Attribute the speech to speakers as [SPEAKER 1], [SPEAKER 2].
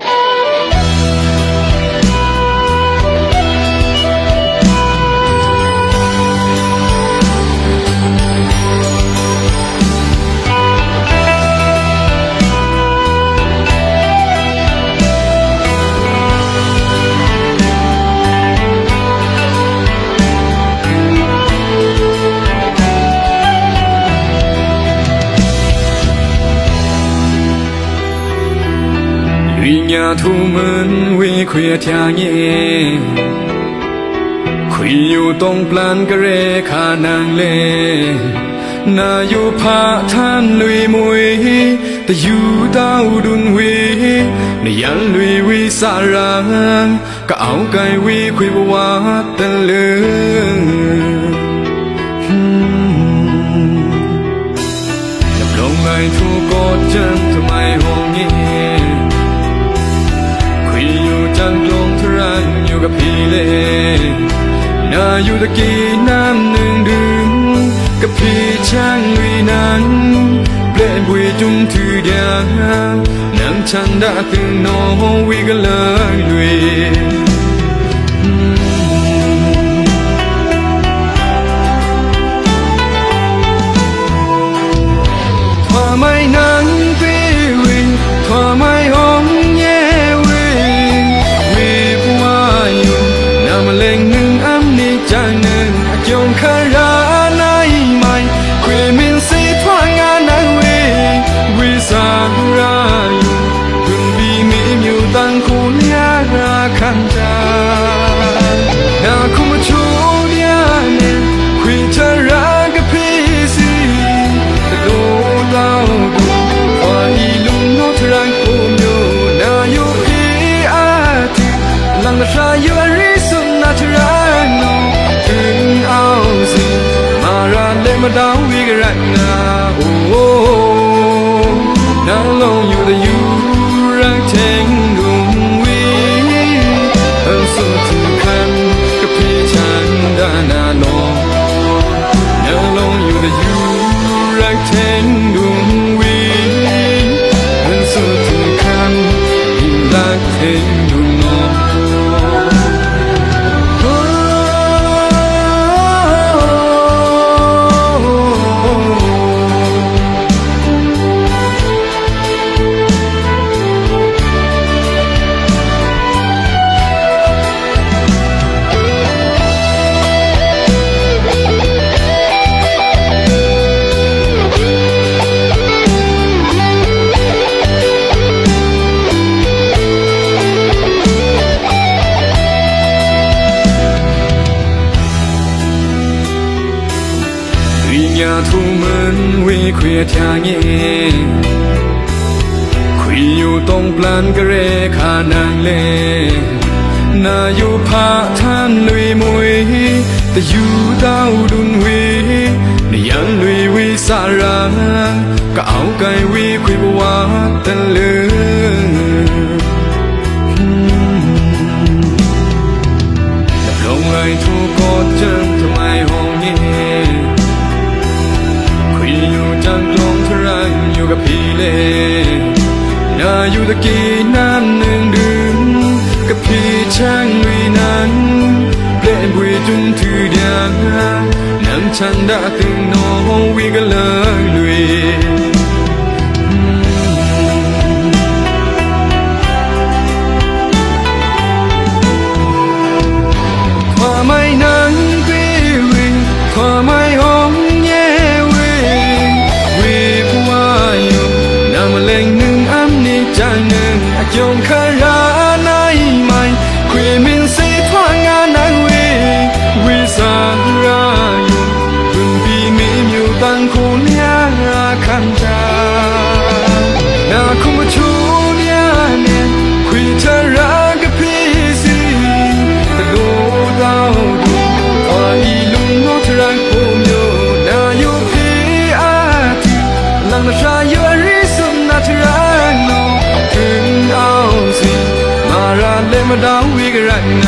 [SPEAKER 1] Hey! 绿芽土门为快听耶，快有东 plan 个热卡南嘞，那有怕贪绿梅，แต่อยู่ดาวดุนเวในยันลุยวิสารังก็เอาไกวิคุยบวาตะเลือ ลงไงทุกกดจัน อยู่ตะกี้น้ำหนึ่งดื่มกับพี่ช่างลุยนั้นเปลี่ยนบุยจุงถือเดียนั่งชันดาตึงน้องวิก็เลย ย လန်ရှာယဝရီစွန်နာထရန်နိုတင်အောင် 呀，土门为亏天眼，亏有东不兰个人看难嘞，那有怕贪泪梅，但有道轮回，那样泪为啥然，个傲盖为亏不瓦的嘞。ลงเลยทุกโคตรจึงทำไมห้องเย็น อยู่จังลงทรังอยู่กับพี่เล่น่าอยู่ตะกี้น้ำหนึ่งดื่มกับพี่ช่างลุยนั้นเปลี่ยนบุยจุงถือเดียงนั่งชันดาตึงน้องวิก็เลยลุย မာရာလေမတောင်းဝေကရနာ